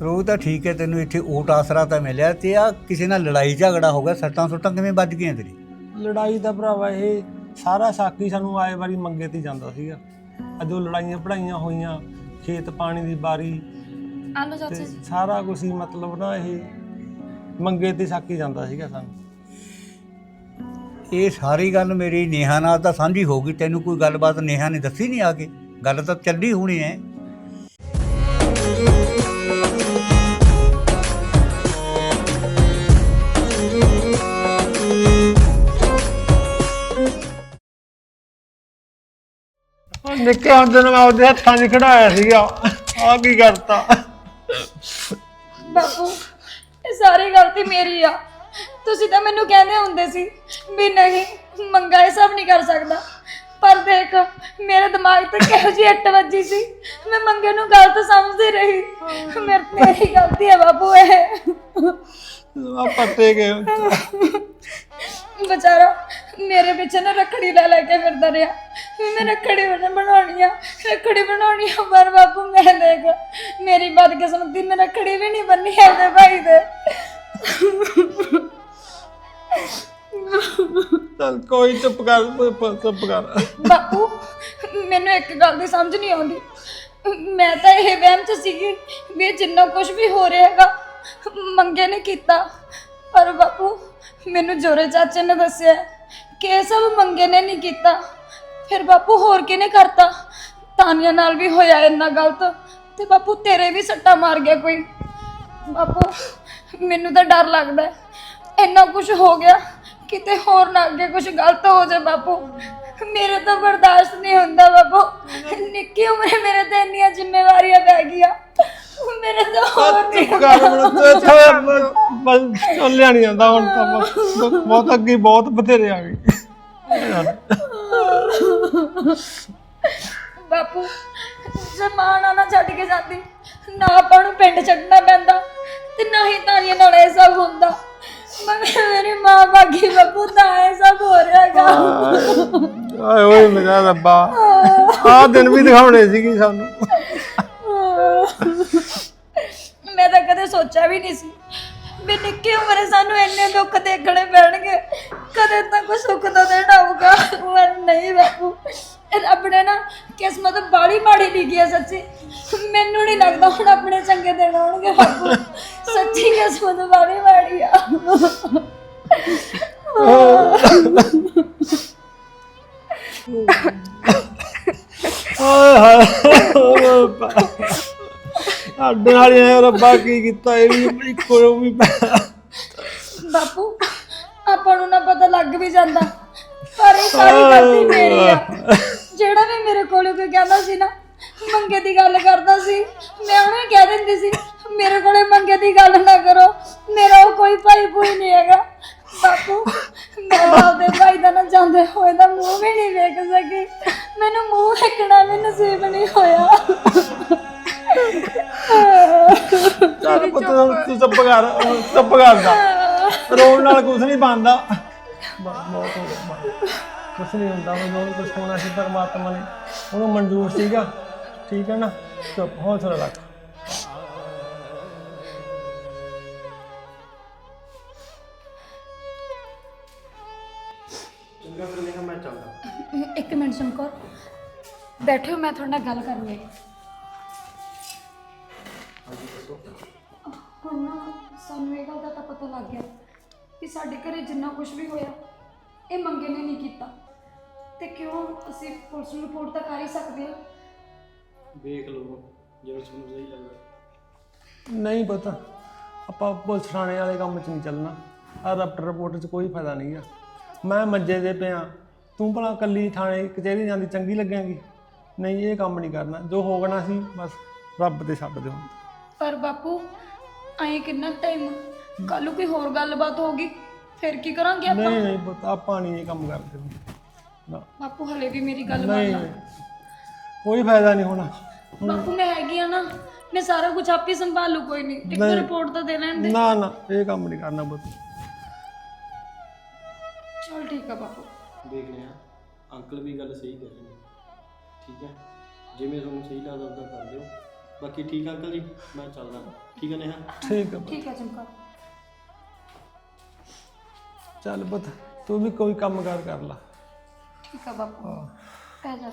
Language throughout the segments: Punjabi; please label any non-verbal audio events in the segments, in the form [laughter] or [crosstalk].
ਰੋਗ ਤਾਂ ਠੀਕ ਹੈ ਤੈਨੂੰ ਇੱਥੇ ਓਟ ਆਸਰਾ ਤਾਂ ਮਿਲਿਆ ਤੇ ਆ ਕਿਸੇ ਨਾਲ ਲੜਾਈ ਝਗੜਾ ਹੋ ਗਿਆ ਸੱਟਾਂ ਸੁੱਟਾਂ ਕਿਵੇਂ ਵੱਜ ਗਈਆਂ ਤੇਰੀ? ਲੜਾਈ ਦਾ ਭਰਾਵਾ ਇਹ ਸਾਰਾ ਸਾਕੀ ਸਾਨੂੰ ਆਏ ਵਾਰੀ ਮੰਗੇ ਤੇ ਜਾਂਦਾ ਸੀਗਾ। ਅਜੋ ਲੜਾਈਆਂ ਪੜਾਈਆਂ ਹੋਈਆਂ ਖੇਤ ਪਾਣੀ ਦੀ ਬਾਰੀ ਆਲੋ ਚਾਚਾ ਜੀ। ਸਾਰਾ ਕੁਝ ਹੀ ਮਤਲਬ ਨਾ ਇਹ ਮੰਗੇ ਤੇ ਸਾਕੀ ਜਾਂਦਾ ਸੀਗਾ ਸਾਨੂੰ। ਇਹ ਸਾਰੀ ਗੱਲ ਮੇਰੀ ਨੇਹਾ ਨਾਲ ਤਾਂ ਸਾਂਝੀ ਹੋ ਗਈ ਤੈਨੂੰ ਕੋਈ ਗੱਲਬਾਤ ਨੇਹਾ ਨੇ ਦੱਸੀ ਨਹੀਂ ਆ ਕੇ? ਗੱਲ ਤਾਂ ਚੱਲੀ ਹੋਣੀ ਹੈ। ਨਿੱਕੇ ਹੁੰਦੇ ਨੂੰ ਮੈਂ ਉਹਦੇ ਹੱਥਾਂ 'ਚ ਖੜਾਇਆ ਸੀਗਾ। ਆ ਕੀ ਕਰਤਾ? ਬਾਪੂ, ਇਹ ਸਾਰੀ ਗਲਤੀ ਮੇਰੀ ਆ। ਤੁਸੀਂ ਤਾਂ ਮੈਨੂੰ ਕਹਿੰਦੇ ਹੁੰਦੇ ਸੀ ਵੀ ਨਹੀਂ, ਮੰਗਾ ਇਹ ਸਭ ਨਹੀਂ ਕਰ ਸਕਦਾ। ਪਰ ਦੇਖ, ਮੇਰੇ ਦਿਮਾਗ ਤੇ ਕਿਹੋ ਜਿਹੀ ਅੱਟ ਵੱਜੀ ਸੀ। ਮੈਂ ਮੰਗੇ ਨੂੰ ਗਲਤ ਸਮਝਦੀ ਰਹੀ। ਮੇਰੇ ਮੇਰੀ ਗਲਤੀ ਹੈ ਬਾਪੂ ਇਹ। ਆ ਪੱਟੇ ਗਏ। ਵਿਚਾਰਾ ਮੇਰੇ ਪਿੱਛੇ ਨਾ ਰੱਖੜੀ ਲੈ ਲੈ ਕੇ ਫਿਰਦਾ ਰਿਹਾ। ਵੀ ਮੈਂ ਰੱਖੜੀ ਬਣ- ਬਣਾਉਣੀ ਆ ਰੱਖੜੀ ਬਣਾਉਣੀ ਆ ਪਰ ਬਾਪੂ ਮੈਂ ਦੇਖ ਮੇਰੀ ਬਦਕਿਸਮਤੀ ਮੈਂ ਰੱਖੜੀ ਵੀ ਨਹੀਂ ਬੰਨੀ ਆਪਦੇ ਭਾਈ ਦੇ। ਚੱਲ ਕੋਈ ਚੁੱਪ ਕਰ ਚੁੱਪ- ਚੁੱਪ ਕਰ। ਬਾਪੂ ਮੈਨੂੰ ਇੱਕ ਗੱਲ ਦੀ ਸਮਝ ਨਹੀਂ ਆਉਂਦੀ। ਮੈਂ ਤਾਂ ਇਹ ਵਹਿਮ ਚ ਸੀਗੀ ਵੀ ਇਹ ਜਿੰਨਾ ਕੁਝ ਵੀ ਹੋ ਰਿਹਾ ਹੈਗਾ ਮੰਗੇ ਨੇ ਕੀਤਾ। ਪਰ ਬਾਪੂ, ਮੈਨੂੰ ਜੋਰੇ ਚਾਚੇ ਨੇ ਦੱਸਿਆ ਕਿ ਇਹ ਸਭ ਮੰਗੇ ਨੇ ਨਹੀਂ ਕੀਤਾ। ਫਿਰ ਬਾਪੂ ਹੋਰ ਕਿਹਨੇ ਕਰਤਾ? ਤਾਨੀਆਂ ਨਾਲ ਵੀ ਹੋਇਆ ਇੰਨਾ ਗਲਤ ਤੇ ਬਾਪੂ ਤੇਰੇ ਵੀ ਸੱਟਾ ਮਾਰ ਗਿਆ ਕੋਈ। ਬਾਪੂ, ਮੈਨੂੰ ਤਾਂ ਡਰ ਲੱਗਦਾ ਹੈ। ਇੰਨਾ ਕੁਝ ਹੋ ਗਿਆ, ਕਿਤੇ ਹੋਰ ਨਾ ਅੱਗੇ ਕੁਝ ਗਲਤ ਹੋ ਜਾਏ ਬਾਪੂ। ਮੇਰੇ ਤਾਂ ਬਰਦਾਸ਼ਤ ਨਹੀਂ ਹੁੰਦਾ ਬਾਪੂ। ਨਿੱਕੀ ਉਮਰੇ ਮੇਰੇ ਤੇ ਇੰਨੀਆਂ ਜ਼ਿੰਮੇਵਾਰੀਆਂ ਪੈ ਗਈਆਂ। ਮੇਰੇ ਤੋਂ ਹੋਰ ਨਹੀਂ ਚੁੱਪ ਕਰ ਹੁਣ ਤੇ ਇੱਥੇ ਬਸ ਚੱਲਿਆ ਨਹੀਂ ਜਾਂਦਾ ਹੁਣ ਤਾਂ ਬਸ ਬਹੁਤ ਅੱਗੇ ਬਹੁਤ ਬਥੇਰੇ ਆ ਗਏ। ਬਾਪੂ ਜ਼ਮਾਨਾ ਨਾ ਛੱਡ ਕੇ ਜਾਂਦੀ। ਨਾ ਆਪਾਂ ਨੂੰ ਪਿੰਡ ਛੱਡਣਾ ਪੈਂਦਾ ਤੇ ਨਾ ਹੀ ਤਾਨੀਆਂ ਨਾਲ ਇਹ ਸਭ ਹੁੰਦਾ। ਮਗਰ ਮੇਰੀ ਮਾਂ ਬਾਗੀ ਬਾਪੂ ਤਾਂ ਇਹ ਸਭ ਹੋ ਰਿਹਾਗਾ ਆਏ ਓਏ ਮੇਰਾ ਰੱਬਾ। ਆਹ ਦਿਨ ਵੀ ਦਿਖਾਉਣੇ ਸੀਗੇ ਸਾਨੂੰ। [laughs] ਮੈਂ ਤਾਂ ਕਦੇ ਸੋਚਿਆ ਵੀ ਨਹੀਂ ਸੀ ਵੀ ਨਿੱਕੀ ਉਮਰੇ ਸਾਨੂੰ ਇੰਨੇ ਦੁੱਖ ਦੇਖਣੇ ਪੈਣਗੇ। ਕਦੇ ਤਾਂ ਕੋਈ ਸੁੱਖ ਦਾ ਦਿਨ ਆਊਗਾ। ਪਰ ਨਹੀਂ ਬਾਪੂ, ਰੱਬ ਨੇ ਨਾ ਕਿਸਮਤ ਬਾੜੀ ਮਾੜੀ ਲਿਖੀ ਹੈ ਸੱਚੀ। ਮੈਨੂੰ ਨਹੀਂ ਲੱਗਦਾ ਹੁਣ ਆਪਣੇ ਚੰਗੇ ਦਿਨ ਆਉਣਗੇ ਬਾਪੂ। ਸੱਚੀ ਕਿਸਮਤ ਬਾੜੀ ਮਾੜੀ ਆ। ਓਏ ਹਾਏ ਓ ਰੱਬਾ ਸਾਡੇ ਨਾਲ ਇਹ ਰੱਬਾ ਕੀ ਕੀਤਾ ਇਹ ਵੀ ਇੱਕੋ ਵੀ ਬਾਪੂ ਆਪਾਂ ਨੂੰ ਨਾ ਪਤਾ ਲੱਗ ਵੀ ਜਾਂਦਾ। ਪਰ ਇਹ ਸਾਰੀ ਗਲਤੀ ਮੇਰੀ ਆ। ਜਿਹੜਾ ਵੀ ਮੇਰੇ ਕੋਲ ਕੋਈ ਕਹਿੰਦਾ ਸੀ ਨਾ ਮੰਗੇ ਦੀ ਗੱਲ ਕਰਦਾ ਸੀ ਮੈਂ ਉਹਨੂੰ ਕਹਿ ਦਿੰਦੀ ਸੀ ਮੇਰੇ ਕੋਲੇ ਮੰਗੇ ਦੀ ਗੱਲ ਨਾ ਕਰੋ ਮੇਰਾ ਉਹ ਕੋਈ ਭਾਈ ਭੂਈ ਨਹੀਂ ਹੈਗਾ। ਬਾਪੂ ਮੈਂ ਆਪਦੇ ਭਾਈ ਦਾ ਨਾ ਜਾਂਦੇ ਹੋਏ ਦਾ ਮੂੰਹ ਵੀ ਨਹੀਂ ਵੇਖ ਸਕੀ। ਮੈਨੂੰ ਮੂੰਹ ਵੇਖਣਾ ਵੀ ਨਸੀਬ ਨਹੀਂ ਹੋਇਆ। ਚੱਲ ਪੁੱਤ ਤੂੰ ਚੁੱਪ ਕਰ ਹੁਣ ਚੁੱਪ ਕਰਦਾ ਰੋਣ ਨਾਲ ਕੁਝ ਨਹੀਂ ਬਣਦਾ। ਬਹੁਤ ਹੋ ਗਿਆ ਕੁਝ ਨਹੀਂ ਹੁੰਦਾ ਉਹ ਜੋ ਕੁਝ ਹੋਣਾ ਸੀ ਪਰਮਾਤਮਾ ਨੇ। ਉਹਨੂੰ ਮਨਜ਼ੂਰ ਸੀਗਾ। ਠੀਕ ਹੈ ਨਾ? ਚੁੱਪ ਹੌਸਲਾ ਰੱਖ। ਇੱਕ ਮਿੰਟ ਸੁਣਕੋ ਬੈਠੋ ਮੈਂ ਤੁਹਾਡੇ ਨਾਲ ਗੱਲ ਕਰਨੀ ਹੈ ਸਾਨੂੰ ਇਹ ਗੱਲ ਦਾ ਤਾਂ ਪਤਾ ਲੱਗ ਗਿਆ ਕਿ ਸਾਡੇ ਘਰੇ ਜਿੰਨਾ ਕੁਝ ਵੀ ਹੋਇਆ ਇਹ ਮੰਗੇ ਨੇ ਨਹੀਂ ਕੀਤਾ। ਤੇ ਕਿਉਂ ਅਸੀਂ ਪੁਲਿਸ ਨੂੰ ਰਿਪੋਰਟ ਤਾਂ ਕਰ ਹੀ ਸਕਦੇ ਹਾਂ? ਵੇਖ ਲਓ ਜਿਵੇਂ ਤੁਹਾਨੂੰ ਸਹੀ ਲੱਗਦਾ। ਨਹੀਂ ਪਤਾ ਆਪਾਂ ਪੁਲਿਸ ਥਾਣੇ ਵਾਲੇ ਕੰਮ 'ਚ ਨਹੀਂ ਚੱਲਣਾ। ਆ ਰਪਟ ਰਿਪੋਰਟ 'ਚ ਕੋਈ ਫਾਇਦਾ ਨਹੀਂਗਾ ਮੈਂ ਮੰਜੇ ਦੇ ਪਿਆ। ਤੂੰ ਭਲਾ ਕੱਲੀ ਥਾਣੇ ਕਚਹਿਰੀ ਜਾਂਦੀ ਚੰਗੀ ਲੱਗੇਗੀ? ਨਹੀਂ ਇਹ ਕੰਮ ਨਹੀਂ ਕਰਨਾ। ਜੋ ਹੋਣਾ ਸੀ ਬਸ ਰੱਬ ਤੇ ਛੱਡ ਦਿਓ ਪਰ ਬਾਪੂ ਐਂ ਕਿੰਨਾ ਟਾਈਮ ਕੱਲ ਨੂੰ ਕੋਈ ਹੋਰ ਗੱਲਬਾਤ ਹੋਗੀ ਫਿਰ ਕੀ ਕਰਾਂਗੇ ਆਪਾਂ? ਨਹੀਂ ਨਹੀਂ ਪੁੱਤ ਆਪਾਂ ਨਹੀਂ ਇਹ ਕੰਮ ਕਰਦੇ। ਨਾ। ਬਾਪੂ ਹਲੇ ਵੀ ਮੇਰੀ ਗੱਲ ਨਹੀਂ ਮੰਨ ਨਹੀਂ। ਕੋਈ ਫਾਇਦਾ ਨਹੀਂ ਹੋਣਾ। ਬਾਪੂ ਮੈਂ ਹੈਗੀ ਆ ਨਾ ਮੈਂ ਸਾਰਾ ਕੁਝ ਆਪੇ ਸੰਭਾਲੂ ਕੋਈ ਨਹੀਂ। ਇੱਕ ਨਹੀਂ। ਰਿਪੋਰਟ ਤਾਂ ਦੇ ਲੈਣ ਦੇ। ਨਾ ਨਾ ਇਹ ਕੰਮ ਨਹੀਂ ਕਰਨਾ ਪੁੱਤ। ਚਲ ਠੀਕ ਆ ਬਾਪੂ। ਦੇਖ ਲਿਆ ਅੰਕਲ ਵੀ ਗੱਲ ਸਹੀ ਕਰ ਰਹੇ ਨੇ। ਠੀਕ ਹੈ? ਜਿਵੇਂ ਤੁਹਾਨੂੰ ਸਹੀ ਲੱਗਦਾ ਉਦਾਂ ਕਰ ਦਿਓ। ਬਾਕੀ ਠੀਕ ਆ ਅੰਕਲ ਜੀ? ਮੈਂ ਚੱਲਦਾ। ਠੀਕ ਹੈ ਨੇਹਾ ਠੀਕ ਆ ਪੁੱਤ। ਠੀਕ ਹੈ ਚਮਕਾ ਚੱਲ ਪੁੱਤ ਤੂੰ ਵੀ ਕੋਈ ਕੰਮ ਕਾਰ ਕਰ ਲਾ ਠੀਕ ਹੈ ਬਾਪੂ ਪੈ ਜਾ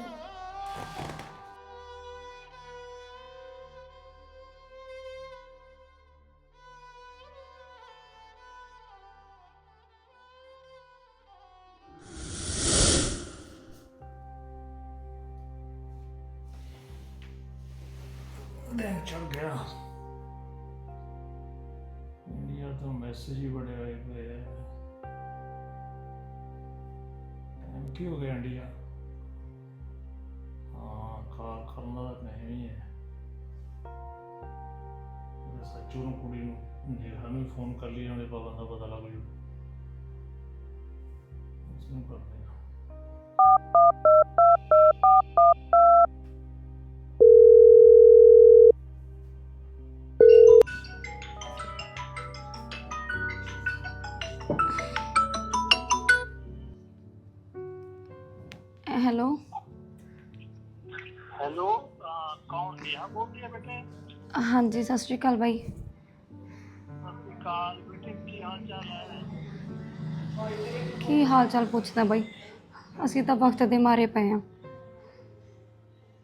ਤੋਂ ਮੈਸੇਜ ਹੀ ਬੜੇ ਆਏ ਪਏ ਆ। ਟਾਈਮ ਕੀ ਹੋ ਗਿਆ ਇੰਡੀਆ ਹਾਂ ਖਾ ਕਰਨਾ ਨਹੀਂ ਹੈ ਉਹ ਸੱਚੂ ਨੂੰ, ਕੁੜੀ ਨੂੰ, ਨੇਹਾ ਨੂੰ ਫੋਨ ਕਰ ਲਿਆ ਉਹਦੇ ਬਾਬਾ ਦਾ ਪਤਾ ਲੱਗ ਜੂ। ਉਸ ਨੂੰ ਕਰਦੇ ਆ। ਹੈਲੋ। ਕੌਣ ਨੇਹਾ ਬੋਲਦੀ ਹੈ ਬੇਟੇ? ਹਾਂਜੀ ਸਤਿ ਸ਼੍ਰੀ ਅਕਾਲ ਬਾਈ। ਸਤਿ ਕਾਲ ਬੇਟੇ ਕੀ ਹਾਲ ਚਾਲ ਹੈ? ਕੀ ਹਾਲ ਚਾਲ ਪੁੱਛਦਾ ਬਾਈ? ਅਸੀਂ ਤਾਂ ਵਕਤ ਦੇ ਮਾਰੇ ਪਏ ਆ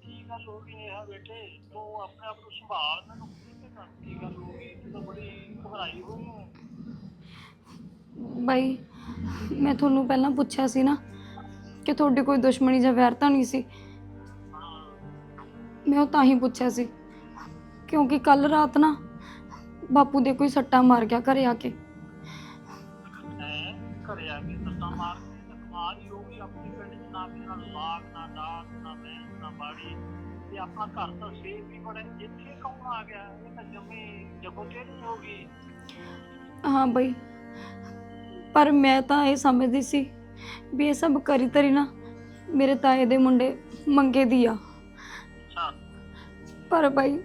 ਕੀ ਗੱਲ ਹੋ ਗਈ ਨੇਹਾ ਬੇਟੇ? ਤੂੰ ਆਪਣੇ ਆਪ ਨੂੰ ਸੰਭਾਲ ਮੈਨੂੰ ਕਿਤੇ ਕਰ ਕੀ ਗੱਲ ਹੋ ਗਈ? ਤੂੰ ਤਾਂ ਬੜੀ ਘਬਰਾਈ ਹੋਈ ਹੈ। ਬਾਈ ਮੈਂ ਤੁਹਾਨੂੰ ਪਹਿਲਾਂ ਪੁੱਛਿਆ ਸੀ ਨਾ ਕਿ ਤੁਹਾਡੀ ਕੋਈ ਦੁਸ਼ਮਣੀ ਜਾਂ ਵੈਰ ਤਾਂ ਨਹੀਂ ਸੀ। ਮੈਂ ਉਹ ਤਾਂ ਹੀ ਪੁੱਛਿਆ ਸੀ ਕਿਉਂਕਿ ਕੱਲ ਰਾਤ ਨਾ ਬਾਪੂ ਦੇ ਕੋਈ ਸੱਟਾ ਮਾਰ ਗਿਆ ਘਰੇ ਆ ਕੇ। ਹੈ ਘਰੇ ਆ ਕੇ ਸੱਟਾਂ ਮਾਰ ਕੇ ਤਾਂ ਕਮਾਲ ਹੀ ਹੋ ਗਈ ਆਪਣੀ ਪਿੰਡ ਚ ਨਾ ਕਿਸੇ ਨਾਲ ਲਾਗ ਨਾ ਡਾਕ ਨਾ ਬਹਿਣ ਨਾ ਬਾੜੀ। ਤੇ ਆਪਣਾ ਘਰ ਤਾਂ ਸੇਫ ਹੀ ਬੜਾ ਇੱਥੇ ਕੌਣ ਆ ਗਿਆ? ਇਹ ਤਾਂ ਜਮੀ ਜਗੋ ਤੇਰੀ ਹੋ ਗਈ? ਹਾਂ ਬਾਈ ਪਰ ਮੈਂ ਤਾਂ ਇਹ ਸਮਝਦੀ ਸੀ ਵੀ ਇਹ ਸਭ ਕਰੀ ਤਰੀ ਨਾ ਮੇਰੇ ਤਾਏ ਦੇ ਮੁੰਡੇ ਮੰਗੇ ਦੀ ਆ। ਪਰ ਬਾਈ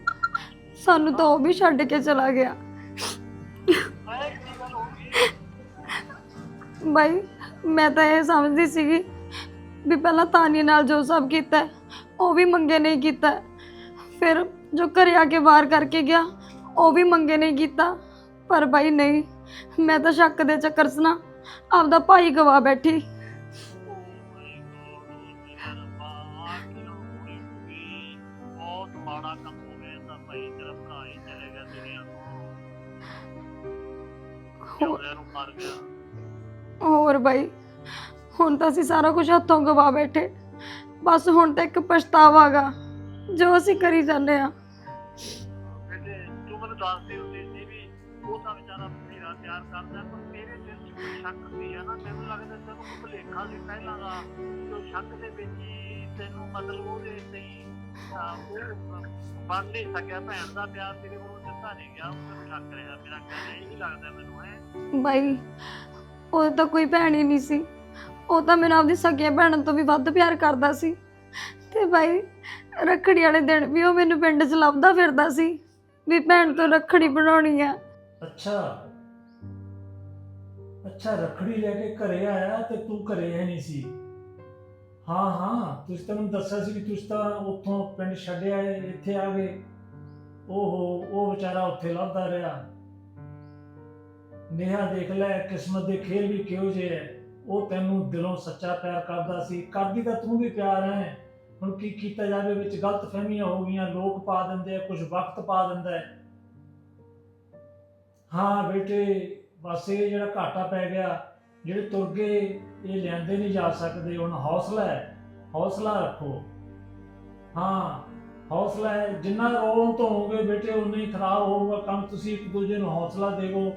ਸਾਨੂੰ ਤਾਂ ਉਹ ਵੀ ਛੱਡ ਕੇ ਚਲਾ ਗਿਆ। ਬਾਈ ਮੈਂ ਤਾਂ ਇਹ ਸਮਝਦੀ ਸੀਗੀ ਵੀ ਪਹਿਲਾਂ ਤਾਨੀ ਨਾਲ ਜੋ ਸਭ ਕੀਤਾ ਉਹ ਵੀ ਮੰਗੇ ਨਹੀਂ ਕੀਤਾ। ਫਿਰ ਜੋ ਘਰੇ ਆ ਕੇ ਵਾਰ ਕਰਕੇ ਗਿਆ ਉਹ ਵੀ ਮੰਗੇ ਨਹੀਂ ਕੀਤਾ। ਪਰ ਬਾਈ ਨਹੀਂ ਮੈਂ ਤਾਂ ਸ਼ੱਕ ਦੇ ਚੱਕਰ 'ਚ ਨਾ ਆਪਦਾ ਭਾਈ ਗਵਾ ਬੈਠੀ। ਬਹੁਤ ਮਾੜਾ ਕੰਮ ਹੋ ਗਿਆ ਤਾਂ ਭਾਈ ਤੇਰਾ ਭਰਾ ਹੀ ਚਲੇ ਗਿਆ ਦੁਨੀਆ ਤੋਂ ਉਹਦੇ ਨੂੰ ਮਰ ਗਿਆ ਹੋਰ ਬਾਈ ਹੁਣ ਤਾਂ ਅਸੀਂ ਸਾਰਾ ਕੁਝ ਹੱਥੋਂ ਗਵਾ ਬੈਠੇ। ਬਸ ਹੁਣ ਤਾਂ ਇੱਕ ਪਛਤਾਵਾਗਾ ਜੋ ਅਸੀਂ ਕਰੀ ਜਾਂਦੇ ਆ ਬੇਟੇ ਤੂੰ ਮੈਨੂੰ ਦੱਸਦੀ ਹੁੰਦੀ ਸੀ ਵੀ ਉਹ ਤਾਂ ਵਿਚਾਰਾ ਮੇਰਾ ਪਿਆਰ ਕਰਦਾ ਪਰ ਸ਼ੱਕ ਸੀ ਹੈ ਨਾ ਮੈਨੂੰ ਲੱਗਦਾ ਤੈਨੂੰ ਕੋਈ ਭੁਲੇਖਾ ਸੀ ਪਹਿਲਾਂ ਦਾ ਜੋ ਸ਼ੱਕ ਦੇ ਵਿੱਚ ਹੀ ਤੈਨੂੰ ਮਤਲਬ ਉਹਦੇ ਤੇ ਹੀ, ਅਹ, ਉਹ ਬਣ ਨਹੀਂ ਸਕਿਆ ਭੈਣ ਦਾ ਪਿਆਰ ਤੇਰੇ ਕੋਲ ਦਿੱਤਾ ਨਹੀਂ ਗਿਆ ਉਹ ਤੈਨੂੰ ਸ਼ੱਕ ਰਿਹਾ ਮੇਰਾ ਕਹਿਣਾ ਇਹੀ ਲੱਗਦਾ ਮੈਨੂੰ ਹੈ। ਬਾਈ ਉਹ ਤਾਂ ਕੋਈ ਭੈਣ ਹੀ ਨਹੀਂ ਸੀ। ਉਹ ਤਾਂ ਮੈਨੂੰ ਆਪਦੀ ਸਗੀਆਂ ਭੈਣਾਂ ਤੋਂ ਵੀ ਵੱਧ ਪਿਆਰ ਕਰਦਾ ਸੀ। ਤੇ ਬਾਈ ਰੱਖੜੀ ਵਾਲੇ ਦਿਨ ਵੀ ਉਹ ਮੈਨੂੰ ਪਿੰਡ 'ਚ ਲੱਭਦਾ ਫਿਰਦਾ ਸੀ ਵੀ ਭੈਣ ਤੋਂ ਰੱਖੜੀ ਬਣਾਉਣੀ ਆ। ਅੱਛਾ। ਅੱਛਾ, ਰਖੜੀ ਲੈ ਕੇ ਘਰੇ ਆਇਆ ਤੇ ਤੂੰ ਘਰੇ ਹੈ ਨਹੀਂ ਸੀ? ਹਾਂ ਹਾਂ, ਤੁਸੀਂ ਤਾਂ ਮੈਨੂੰ ਦੱਸਿਆ ਸੀ ਕਿ ਤੁਸੀਂ ਤਾਂ ਉੱਥੋਂ ਪਿੰਡ ਛੱਡਿਆ, ਇੱਥੇ ਆ ਗਏ। ਓਹੋ, ਉਹ ਵਿਚਾਰਾ ਉੱਥੇ ਲੱਭਦਾ ਰਿਹਾ। ਨੇਹਾ ਦੇਖ ਲੈ, ਕਿਸਮਤ ਦੇ ਖੇਲ ਵੀ ਕਿਹੋ ਜਿਹੇ ਹੈ ਉਹ ਤੈਨੂੰ ਦਿਲੋਂ ਸੱਚਾ ਪਿਆਰ ਕਰਦਾ ਸੀ। ਕਰਦੀ ਤਾਂ ਤੂੰ ਵੀ ਪਿਆਰ ਹੈ ਹੁਣ ਕੀ ਕੀਤਾ ਜਾਵੇ, ਵਿੱਚ ਗਲਤ ਫਹਿਮੀਆਂ ਹੋ ਗਈਆਂ, ਲੋਕ ਪਾ ਦਿੰਦੇ ਆ ਕੁਝ ਵਕਤ ਪਾ ਦਿੰਦਾ ਹੈ ਹਾਂ, ਬੇਟੇ ਬਸ ਇਹ ਜਿਹੜਾ ਘਾਟਾ ਪੈ ਗਿਆ, ਜਿਹੜੇ ਤੁਰ ਗਏ ਇਹ ਲਿਆਂਦੇ ਨਹੀਂ ਜਾ ਸਕਦੇ, ਹੁਣ ਹੌਸਲਾ ਹੈ, ਹੌਸਲਾ ਰੱਖੋ। ਹਾਂ, ਹੌਸਲਾ ਹੈ, ਜਿੰਨਾ ਰੋਣ ਤੋਂ ਹੋਗੇ ਬੇਟੇ ਉਨਾ ਹੀ ਖਰਾਬ ਹੋਊਗਾ ਕੰਮ, ਤੁਸੀਂ ਇੱਕ ਦੂਜੇ ਨੂੰ ਹੌਸਲਾ ਦੇਵੋ।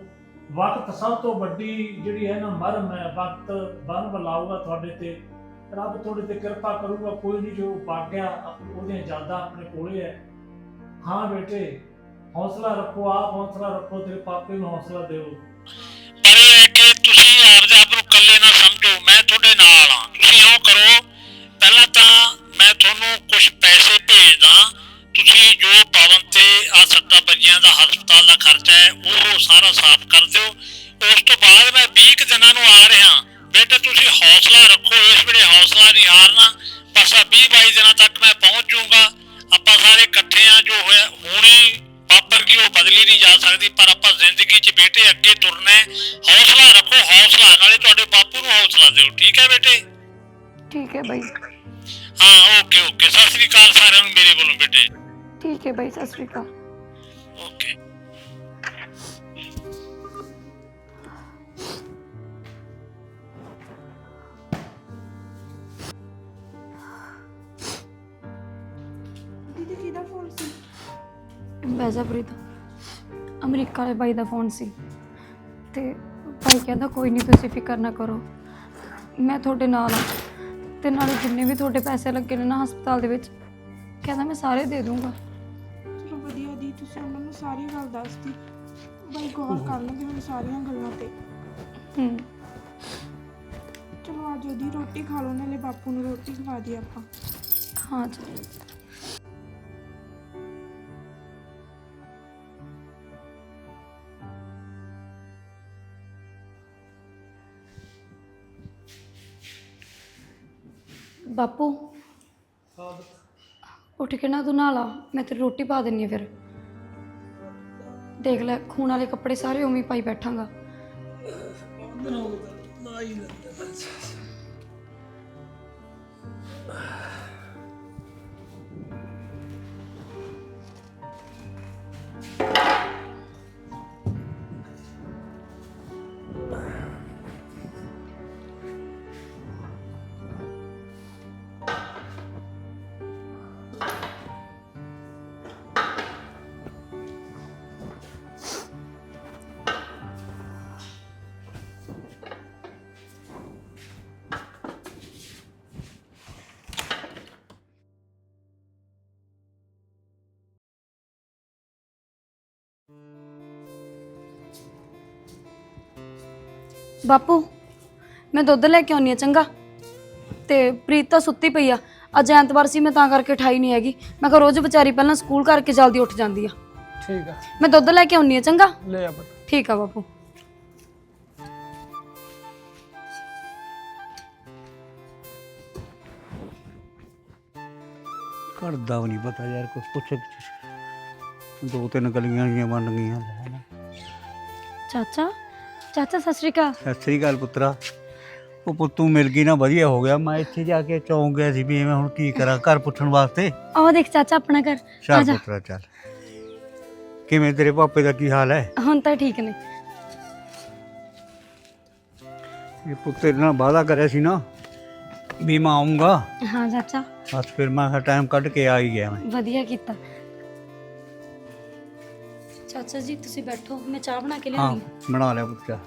ਵਕਤ ਸਭ ਤੋਂ ਵੱਡੀ ਜਿਹੜੀ ਹੈ ਨਾ ਮਰਮ ਹੈ, ਵਕਤ ਬੰਨ ਬਲਾਊਗਾ ਤੁਹਾਡੇ ਤੇ। ਰੱਬ ਤੁਹਾਡੇ ਤੇ ਕਿਰਪਾ ਕਰੂਗਾ, ਕੋਈ ਨਹੀਂ ਜੋ ਵਗ ਗਿਆ ਉਹਦੀਆਂ ਯਾਦਾਂ ਆਪਣੇ ਕੋਲੇ ਹੈ। ਹਾਂ ਬੇਟੇ, ਹੌਸਲਾ ਰੱਖੋ, ਆਪ ਹੌਸਲਾ ਰੱਖੋ, ਤੇਰੇ ਪਾਪੇ ਨੂੰ ਹੌਸਲਾ ਦਿਓ ਪਰ ਇਹ ਹੈ ਕਿ ਤੁਸੀਂ ਆਪਦੇ ਆਪ ਨੂੰ ਇਕੱਲੇ ਨਾ ਸਮਝੋ, ਮੈਂ ਤੁਹਾਡੇ ਨਾਲ ਹਾਂ। ਤੁਸੀਂ ਇਉਂ ਕਰੋ, ਪਹਿਲਾਂ ਤਾਂ ਮੈਂ ਤੁਹਾਨੂੰ ਕੁਝ ਪੈਸੇ ਭੇਜਦਾ। ਤੁਸੀਂ ਜੋ ਪਵਨ ਤੇ ਆ ਸੱਤਾ ਬੱਜੀਆਂ ਦਾ ਹਸਪਤਾਲ ਦਾ ਖਰਚਾ ਹੈ, ਉਹ ਸਾਰਾ ਸਾਫ਼ ਕਰ ਦਿਓ। ਉਸ ਤੋਂ ਬਾਅਦ ਮੈਂ 20 ਕੁ ਦਿਨਾਂ ਨੂੰ ਆ ਰਿਹਾ ਬੇਟਾ, ਤੁਸੀਂ ਹੌਸਲਾ ਰੱਖੋ, ਇਸ ਵੇਲੇ ਹੌਸਲਾ ਨਹੀਂ ਹਾਰਨਾ। ਬਸ ਆ 20 22 ਦਿਨਾਂ ਤੱਕ ਮੈਂ ਪਹੁੰਚ ਜਾਊਂਗਾ। ਆਪਾਂ ਸਾਰੇ ਇਕੱਠੇ ਆ ਜੋ ਹੋਇਆ, ਹੋਣੀ ਵਾਪਰ ਗਈ ਉਹ ਬਦਲੀ ਨਹੀਂ ਜਾ ਸਕਦੀ, ਪਰ ਜ਼ਿੰਦਗੀ 'ਚ ਬੇਟੇ ਅੱਗੇ ਤੁਰਨਾ ਹੈ ਹੌਸਲਾ ਰੱਖੋ ਹੌਸਲਾ ਨਾਲੇ ਤੁਹਾਡੇ ਬਾਪੂ ਨੂੰ ਹੌਸਲਾ ਦਿਓ। ਠੀਕ ਹੈ ਬੇਟੇ? ਠੀਕ ਹੈ ਬਾਈ। ਹਾਂ ਓਕੇ ਓਕੇ। ਸਤਿ ਸ੍ਰੀ ਅਕਾਲ ਸਾਰਿਆਂ ਨੂੰ ਮੇਰੇ ਵੱਲੋਂ ਬੇਟੇ। ਠੀਕ ਹੈ ਬਾਈ ਸਤਿ ਸ਼੍ਰੀ ਅਕਾਲ। ਓਕੇ। ਦੀਦੀ ਕਿਹਦਾ ਫੋਨ ਸੀ? ਬੈਜ਼ਾਪੁਰੀ ਦਾ ਅਮਰੀਕਾ ਵਾਲੇ ਬਾਈ ਦਾ ਫੋਨ ਸੀ। ਤੇ ਭਾਈ ਕਹਿੰਦਾ ਕੋਈ ਨਹੀਂ ਤੁਸੀਂ ਫਿਕਰ ਨਾ ਕਰੋ। ਮੈਂ ਤੁਹਾਡੇ ਨਾਲ ਆ ਤੇ ਨਾਲੇ ਜਿੰਨੇ ਵੀ ਤੁਹਾਡੇ ਪੈਸੇ ਲੱਗੇ ਨੇ ਨਾ ਹਸਪਤਾਲ ਦੇ ਵਿੱਚ ਕਹਿੰਦਾ ਮੈਂ ਸਾਰੇ ਦੇ ਦੂੰਗਾ। ਚਲੋ ਵਧੀਆ ਦੀ ਤੁਸੀਂ ਉਹਨਾਂ ਨੂੰ ਸਾਰੀ ਗੱਲ ਦੱਸਦੀ ਬਾਈ ਗੌਰ ਕਰ ਲੈਂਦੇ ਹੁਣ ਸਾਰੀਆਂ ਗੱਲਾਂ ਤੇ। ਹੂੰ। ਚਲੋ ਅੱਜ ਉਹਦੀ ਰੋਟੀ ਖਾ ਲਓ ਨਾਲੇ ਬਾਪੂ ਨੂੰ ਰੋਟੀ ਖਵਾ ਦੀ ਆਪਾਂ। ਹਾਂ ਚਲੋ। ਬਾਪੂ। ਉੱਠ ਕੇ ਨਾ ਤੂੰ ਨਹਾ ਮੈਂ ਤੇਰੀ ਰੋਟੀ ਪਾ ਦਿੰਨੀ ਆ ਫਿਰ। ਦੇਖ ਲੈ, ਖੂਨ ਵਾਲੇ ਕੱਪੜੇ ਸਾਰੇ ਉਵੇਂ ਹੀ ਪਾਈ ਬੈਠਾਂਗਾ। ਬਾਪੂ ਮੈਂ ਦੁੱਧ ਲੈ ਕੇ ਆਉਣੀ ਆ ਚੰਗਾ। ਤੇ ਪ੍ਰੀਤ ਤਾਂ ਸੁੱਤੀ ਪਈ ਆ। ਅੱਜ ਐਤਵਾਰ ਸੀ ਮੈਂ ਤਾਂ ਕਰਕੇ ਠਾਈ ਨਹੀਂ ਹੈਗੀ। ਮੈਂ ਕਿਹਾ ਰੋਜ਼ ਵਿਚਾਰੀ ਪਹਿਲਾਂ ਸਕੂਲ ਕਰਕੇ ਜਲਦੀ ਉੱਠ ਜਾਂਦੀ ਆ। ਠੀਕ ਆ। ਮੈਂ ਦੁੱਧ ਲੈ ਕੇ ਆਉਣੀ ਆ ਚੰਗਾ? ਲੈ ਆ ਪੁੱਤ। ਠੀਕ ਆ ਬਾਪੂ। ਘਰ ਦਾ ਵੀ ਨਹੀਂ ਪਤਾ ਯਾਰ ਕੁਛ ਪੁੱਛ। ਦੋ ਤਿੰਨ ਗਲੀਆਂ ਜੀਆਂ ਬਣ ਗਈਆਂ। ਲੈ ਨਾ। ਚਾਚਾ ਚਾਚਾ ਸਤਿ ਸ਼੍ਰੀ ਅਕਾਲ। ਸਤਿ ਸ੍ਰੀ ਅਕਾਲ ਪੁੱਤਰਾ। ਉਹ ਪੁੱਤ ਤੂੰ ਮਿਲ ਗਈ ਨਾ ਵਧੀਆ ਹੋ ਗਿਆ। ਮੈਂ ਇੱਥੇ ਜਾ ਕੇ ਚੌਂਕ ਗਿਆ ਸੀ ਵੀ ਮੈਂ ਹੁਣ ਕੀ ਕਰਾਂ ਘਰ ਪੁੱਛਣ ਵਾਸਤੇ। ਆਹ ਦੇਖ ਚਾਚਾ ਆਪਣਾ ਘਰ। ਆ ਚੱਲ ਜਾ। ਪੁੱਤਰਾ ਚੱਲ। ਕਿਵੇਂ ਤੇਰੇ ਪਾਪੇ ਦਾ ਕੀ ਹਾਲ ਹੈ ਹੁਣ ਤਾਂ ਠੀਕ ਨੇ। ਇਹ ਪੁੱਤਰ ਨਾਲ ਵਾਅਦਾ ਕਰਿਆ ਸੀ ਨਾ ਵੀ ਮੈਂ ਆਉਂਗਾ ਹਾਂ ਚਾਚਾ। ਬਸ ਫਿਰ ਮੈਂ ਟਾਈਮ ਕੱਢ ਕੇ ਆ ਹੀ ਗਿਆ ਮੈਂ। ਵਧੀਆ ਕੀਤਾ। ਚਾਚਾ ਜੀ ਤੁਸੀਂ ਬੈਠੋ ਮੈਂ ਚਾਹ ਬਣਾ ਕੇ ਹਾਂ ਲਿਆਉਂਦੀ ਬਣਾ ਲਿਆ ਪੁੱਤਰਾ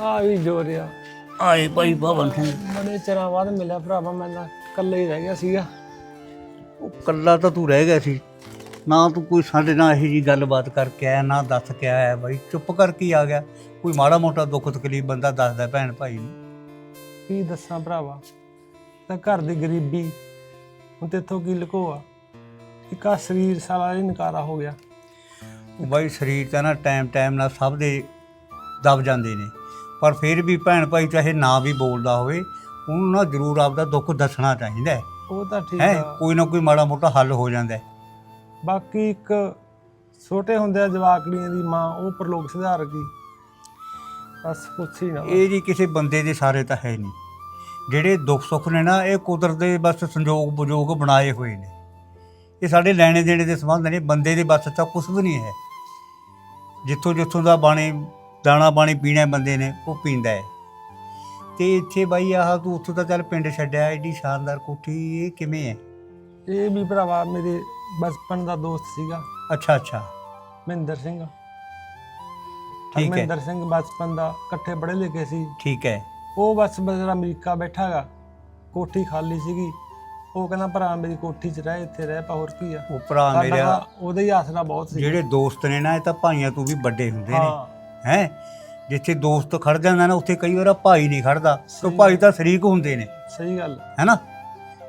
ਆ ਵੀ ਜੋਰਿਆ ਆਏ ਭਾਈ ਭਵਨ ਸਿੰਘ ਬੜੇ ਚਿਰਾਂ ਬਾਅਦ ਮਿਲਿਆ ਭਰਾਵਾ ਮੈਂ ਤਾਂ ਇਕੱਲੇ ਹੀ ਰਹਿ ਗਿਆ ਸੀਗਾ। ਉਹ ਕੱਲਾ ਤਾਂ ਤੂੰ ਰਹਿ ਗਿਆ ਸੀ। ਨਾ ਤੂੰ ਕੋਈ ਸਾਡੇ ਨਾਲ ਇਹੋ ਜੀ ਗੱਲਬਾਤ ਕਰਕੇ ਆਇਆ ਨਾ ਦੱਸ ਕੇ ਆਇਆ ਬਾਈ। ਚੁੱਪ ਕਰਕੇ ਹੀ ਆ ਗਿਆ। ਕੋਈ ਮਾੜਾ ਮੋਟਾ ਦੁੱਖ ਤਕਲੀਫ ਬੰਦਾ ਦੱਸਦਾ ਭੈਣ ਭਾਈ ਨੂੰ। ਕੀ ਦੱਸਾਂ ਭਰਾਵਾ? ਤਾਂ ਘਰ ਦੀ ਗਰੀਬੀ ਹੁਣ ਤੇਥੋਂ ਕੀ ਲੁਕੋਆ? ਇੱਕ ਆ ਸਰੀਰ ਸਾਲਾ ਹੀ ਨਕਾਰਾ ਹੋ ਗਿਆ। ਉਹ ਬਾਈ ਸਰੀਰ ਤਾਂ ਨਾ ਟਾਈਮ ਟਾਈਮ ਨਾਲ ਸਭ ਦੇ ਦਬ ਜਾਂਦੇ ਨੇ। ਪਰ ਫਿਰ ਵੀ ਭੈਣ ਭਾਈ ਚਾਹੇ ਨਾ ਵੀ ਬੋਲਦਾ ਹੋਵੇ ਉਹਨੂੰ ਨਾ ਜ਼ਰੂਰ ਆਪਦਾ ਦੁੱਖ ਦੱਸਣਾ ਚਾਹੀਦਾ ਹੈ। ਉਹ ਤਾਂ ਠੀਕ ਹੈਂ? ਆ। ਕੋਈ ਨਾ ਕੋਈ ਮਾੜਾ ਮੋਟਾ ਹੱਲ ਹੋ ਜਾਂਦਾ ਹੈ। ਬਾਕੀ ਇੱਕ ਛੋਟੇ ਹੁੰਦਿਆਂ ਜਵਾਕੜੀਆਂ ਦੀ ਮਾਂ ਉਹ ਪ੍ਰਲੋਕ ਸੁਧਾਰ ਗਈ। ਬਸ ਪੁੱਛ ਹੀ ਨਾ ਇਹ ਜੀ ਕਿਸੇ ਬੰਦੇ ਦੇ ਸਾਰੇ ਤਾਂ ਹੈ ਨਹੀਂ। ਜਿਹੜੇ ਦੁੱਖ ਸੁੱਖ ਨੇ ਨਾ ਇਹ ਕੁਦਰਤ ਦੇ ਬਸ ਸੰਜੋਗ ਬਜੋਗ ਬਣਾਏ ਹੋਏ ਨੇ। ਇਹ ਸਾਡੇ ਲੈਣੇ ਦੇਣੇ ਦੇ ਸੰਬੰਧ ਨੇ ਬੰਦੇ ਦੇ ਬਸ ਤਾਂ ਕੁਝ ਵੀ ਨਹੀਂ ਹੈ। ਜਿੱਥੋਂ ਜਿੱਥੋਂ ਦਾ ਬਾਣੀ ਦਾਣਾ ਪਾਣੀ ਪੀਣਾ ਬੰਦੇ ਨੇ ਉਹ ਪੀਂਦਾ ਹੈ। ਤੇ ਇੱਥੇ ਬਾਈ ਆਹ ਤੂੰ ਉੱਥੋਂ ਤਾਂ ਚੱਲ ਪਿੰਡ ਛੱਡਿਆ ਏਡੀ ਸ਼ਾਨਦਾਰ ਕੋਠੀ ਇਹ ਕਿਵੇਂ ਹੈ? ਇਹ ਵੀ ਭਰਾਵਾ ਮੇਰੇ ਬਚਪਨ ਦਾ ਦੋਸਤ ਸੀਗਾ। ਅੱਛਾ ਅੱਛਾ। ਮਹਿੰਦਰ ਸਿੰਘ। ਠੀਕ ਹੈ। ਮਹਿੰਦਰ ਸਿੰਘ ਬਚਪਨ ਦਾ ਇਕੱਠੇ ਪੜ੍ਹੇ ਲਿਖੇ ਸੀ। ਠੀਕ ਹੈ। ਉਹ ਬਸ ਬਜ਼ਰਾ ਅਮਰੀਕਾ ਬੈਠਾਗਾ ਕੋਠੀ ਖਾਲੀ ਸੀਗੀ। ਉਹ ਕਹਿੰਦਾ ਭਰਾ ਮੇਰੀ ਕੋਠੀ 'ਚ ਰਹਿ ਇੱਥੇ ਰਹਿ ਪਾ ਹੋਰ ਕੀ ਆ। ਉਹ ਭਰਾ ਸਾਡਾ ਮੇਰਾ ਤਾਂ ਉਹਦਾ ਹੀ ਆਸਰਾ ਬਹੁਤ ਸੀ। ਜਿਹੜੇ ਦੋਸਤ ਨੇ ਨਾ ਇਹ ਤਾਂ ਭਾਈਆਂ ਤੋਂ ਵੀ ਵੱਡੇ ਹੁੰਦੇ ਨੇ। ਹਾਂ। ਹੈ? ਜਿੱਥੇ ਦੋਸਤ ਖੜ ਜਾਂਦਾ ਨਾ ਉੱਥੇ ਕਈ ਵਾਰ ਭਾਈ ਨਹੀਂ ਖੜਦਾ। ਤੇ ਸਹੀ ਭਾਈ ਤਾਂ ਸ਼ਰੀਕ ਹੁੰਦੇ ਨੇ। ਸਹੀ ਗੱਲ। ਹੈਨਾ?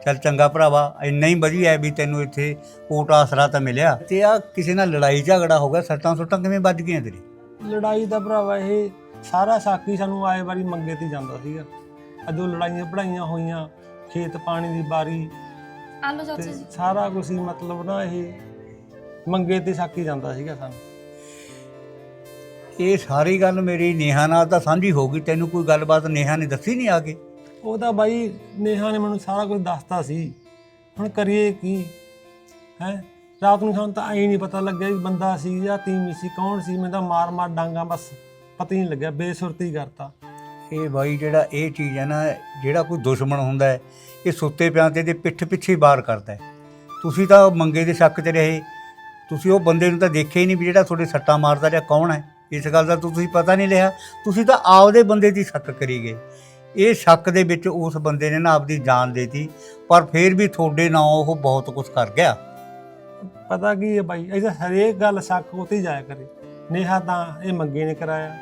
ਚੱਲ ਚੰਗਾ ਭਰਾਵਾ ਇੰਨਾ ਹੀ ਵਧੀਆ ਹੈ ਵੀ ਤੈਨੂੰ ਇੱਥੇ ਕੋਟ ਆਸਰਾ ਤਾਂ ਮਿਲਿਆ। ਤੇ ਆ ਕਿਸੇ ਨਾਲ ਲੜਾਈ ਝਗੜਾ ਹੋ ਗਿਆ ਸੱਟਾਂ ਸੁੱਟਾਂ ਕਿਵੇਂ ਵੱਜ ਗਈਆਂ ਤੇਰੀ? ਲੜਾਈ ਦਾ ਭਰਾਵਾ ਇਹ ਸਾਰਾ ਸਾਕੀ ਸਾਨੂੰ ਆਏ ਵਾਰੀ ਮੰਗੇ ਤੇ ਜਾਂਦਾ ਸੀਗਾ। ਅਦੋਂ ਲੜਾਈਆਂ ਪੜਾਈਆਂ ਹੋਈਆਂ ਖੇਤ ਪਾਣੀ ਦੀ ਬਾਰੀ ਆ ਤੇ ਚਾਚਾ ਜੀ। ਸਾਰਾ ਕੁਝ ਹੀ ਮਤਲਬ ਨਾ ਇਹ ਮੰਗੇ ਤੇ ਸਾਕੀ ਜਾਂਦਾ ਸੀਗਾ ਸਾਨੂੰ। ਇਹ ਸਾਰੀ ਗੱਲ ਮੇਰੀ ਨੇਹਾ ਨਾਲ ਤਾਂ ਸਾਂਝੀ ਹੋ ਗਈ ਤੈਨੂੰ ਕੋਈ ਗੱਲਬਾਤ ਨੇਹਾ ਨੇ ਦੱਸੀ ਨਹੀਂ ਆ ਕੇ? ਉਹ ਤਾਂ ਬਾਈ ਨੇਹਾ ਨੇ ਮੈਨੂੰ ਸਾਰਾ ਕੁਝ ਦੱਸਤਾ ਸੀ। ਹੁਣ ਕਰੀਏ ਕੀ? ਹੈ? ਰਾਤ ਨੂੰ ਸਾਨੂੰ ਤਾਂ ਐਂ ਨਹੀਂ ਪਤਾ ਲੱਗਿਆ ਵੀ ਬੰਦਾ ਸੀ ਜਾਂ ਤੀਵੀਂ ਸੀ ਕੌਣ ਸੀ ਮੈਨੂੰ ਤਾਂ ਮਾਰ ਮਾਰ ਡਾਂਗਾ ਬਸ ਪਤਾ ਹੀ ਨਹੀਂ ਲੱਗਿਆ ਬੇਸੁਰਤੀ ਕਰਤਾ। ਇਹ ਬਾਈ ਜਿਹੜਾ ਇਹ ਚੀਜ਼ ਹੈ ਨਾ, ਜਿਹੜਾ ਕੋਈ ਦੁਸ਼ਮਣ ਹੁੰਦਾ ਹੈ, ਇਹ ਸੁੱਤੇ ਪਿਆਂ ਤੇ ਦੇ ਪਿੱਠ ਪਿੱਛੇ ਬਾਹਰ ਕਰਦਾ ਹੈ। ਤੁਸੀਂ ਤਾਂ ਮੰਗੇ ਦੇ ਸ਼ੱਕ 'ਚ ਰਹੇ। ਤੁਸੀਂ ਉਹ ਬੰਦੇ ਨੂੰ ਤਾਂ ਦੇਖਿਆ ਹੀ ਨਹੀਂ ਵੀ ਜਿਹੜਾ ਤੁਹਾਡੇ ਸੱਟਾਂ ਮਾਰਦਾ ਰਿਹਾ ਕੌਣ ਹੈ। ਇਸ ਗੱਲ ਦਾ ਤੁਸੀਂ ਪਤਾ ਨਹੀਂ ਲਿਆ। ਤੁਸੀਂ ਤਾਂ ਆਪਦੇ ਬੰਦੇ ਦੀ ਸ਼ੱਕ ਕਰੀ ਗਏ। ਇਹ ਸ਼ੱਕ ਦੇ ਵਿੱਚ ਉਸ ਬੰਦੇ ਨੇ ਨਾ ਆਪਦੀ ਜਾਨ ਦੇਤੀ, ਪਰ ਫਿਰ ਵੀ ਤੁਹਾਡੇ ਨਾਲ ਉਹ ਬਹੁਤ ਕੁਝ ਕਰ ਗਿਆ। ਪਤਾ ਕੀ ਹੈ ਬਾਈ ਇਹਦਾ ਹਰੇਕ ਗੱਲ ਸ਼ੱਕ ਉਤੇ ਜਾਇਆ ਕਰੇ। ਨੇਹਾ ਤਾਂ ਇਹ ਮੰਗੇ ਨੇ ਕਰਾਇਆ।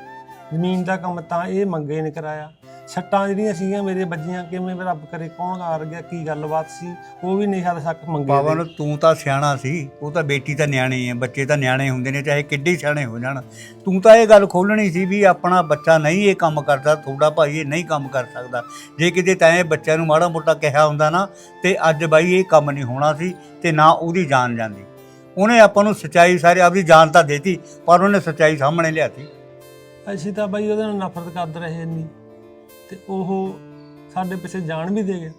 ਜ਼ਮੀਨ ਦਾ ਕੰਮ ਤਾਂ ਇਹ ਮੰਗੇ ਨੇ ਕਰਾਇਆ। ਸੱਟਾਂ ਜਿਹੜੀਆਂ ਸੀਗੀਆਂ ਮੇਰੇ ਵੱਜੀਆਂ ਕਿਵੇਂ ਰੱਬ ਕਰੇ ਕੌਣ ਹਾਰ ਗਿਆ ਕੀ ਗੱਲਬਾਤ ਸੀ ਉਹ ਵੀ ਨੇਹਾ ਦਾ ਸ਼ੱਕ ਮੰਗੇ ਬਾਬਾ ਦੇ। ਨੂੰ ਤੂੰ ਤਾਂ ਸਿਆਣਾ ਸੀ ਉਹ ਤਾਂ ਬੇਟੀ ਤਾਂ ਨਿਆਣੀ ਹੈ ਬੱਚੇ ਤਾਂ ਨਿਆਣੇ ਹੁੰਦੇ ਨੇ ਚਾਹੇ ਕਿੱਡੇ ਸਿਆਣੇ ਹੋ ਜਾਣ। ਤੂੰ ਤਾਂ ਇਹ ਗੱਲ ਖੋਲਣੀ ਸੀ ਵੀ ਆਪਣਾ ਬੱਚਾ ਨਹੀਂ ਇਹ ਕੰਮ ਕਰਦਾ ਤੁਹਾਡਾ ਭਾਈ ਇਹ ਨਹੀਂ ਕੰਮ ਕਰ ਸਕਦਾ। ਜੇ ਕਿਤੇ ਤੈਂ ਇਹ ਬੱਚਿਆਂ ਨੂੰ ਮਾੜਾ ਮੋਟਾ ਕਿਹਾ ਹੁੰਦਾ ਨਾ ਤੇ ਅੱਜ ਬਾਈ ਇਹ ਕੰਮ ਨਹੀਂ ਹੋਣਾ ਸੀ ਤੇ ਨਾ ਉਹਦੀ ਜਾਨ ਜਾਂਦੀ। ਉਹਨੇ ਆਪਾਂ ਨੂੰ ਸੱਚਾਈ ਸਾਰੇ ਆਪਦੀ ਜਾਨ ਤਾਂ ਦੇਤੀ ਪਰ ਉਹਨੇ ਸੱਚਾਈ ਸਾਹਮਣੇ ਲਿਆਤੀ। ਅਸੀਂ ਤਾਂ ਬਾਈ ਉਹਦੇ ਨਾਲ ਨਫ਼ਰਤ ਕਰਦੇ ਰਹੇ ਇੰਨੀ। ਤੇ ਉਹ ਸਾਡੇ ਪਿੱਛੇ ਜਾਣ ਵੀ ਦੇ ਗਿਆ